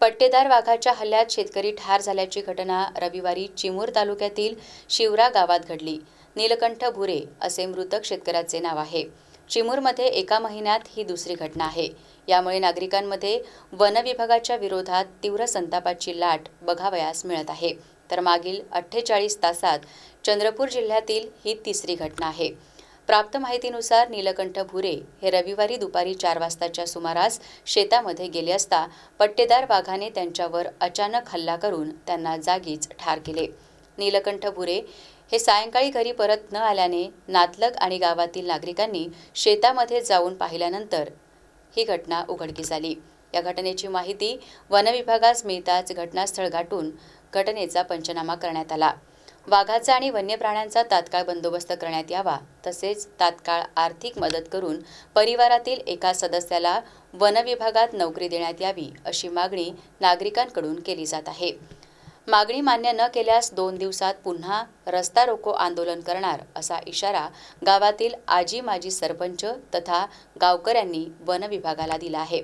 पट्टेदार वाघाच्या हल्ल्यात शेतकरी ठार झाल्याची घटना रविवारी चिमूर तालुक्यातील शिवरा गावात घडली. नीलकंठ भुरे असे मृतक शेतकऱ्याचे नाव आहे. चिमूरमध्ये एका महिन्यात ही दुसरी घटना आहे. यामुळे नागरिकांमध्ये वन विभागाच्या विरोधात तीव्र संतापाची लाट बघावयास मिळत आहे. तर मागील अठ्ठेचाळीस तासात चंद्रपूर जिल्ह्यातील ही तिसरी घटना आहे. प्राप्त माहितीनुसार नीलकंठ भुरे हे रविवारी दुपारी चार वाजताच्या सुमारास शेतामध्ये गेले असता पट्टेदार वाघाने त्यांच्यावर अचानक हल्ला करून त्यांना जागीच ठार केले. नीलकंठ भुरे हे सायंकाळी घरी परत न आल्याने नातलग आणि गावातील नागरिकांनी शेतामध्ये जाऊन पाहिल्यानंतर ही घटना उघडकीस आली. या घटनेची माहिती वनविभागास मिळताच घटनास्थळ गाठून घटनेचा पंचनामा करण्यात आला. वाघाचा आणि वन्य प्राण्यांचा तात्काळ बंदोबस्त करण्यात यावा. तसेच तात्काळ आर्थिक मदत करून परिवारातील एका सदस्याला वनविभागात नोकरी देण्यात यावी अशी मागणी नागरिकांकडून केली जात आहे. मागणी मान्य न केल्यास दोन दिवसात पुन्हा रस्ता रोको आंदोलन करणार असा इशारा गावातील आजी माजी सरपंच तथा गावकऱ्यांनी वन विभागाला दिला आहे.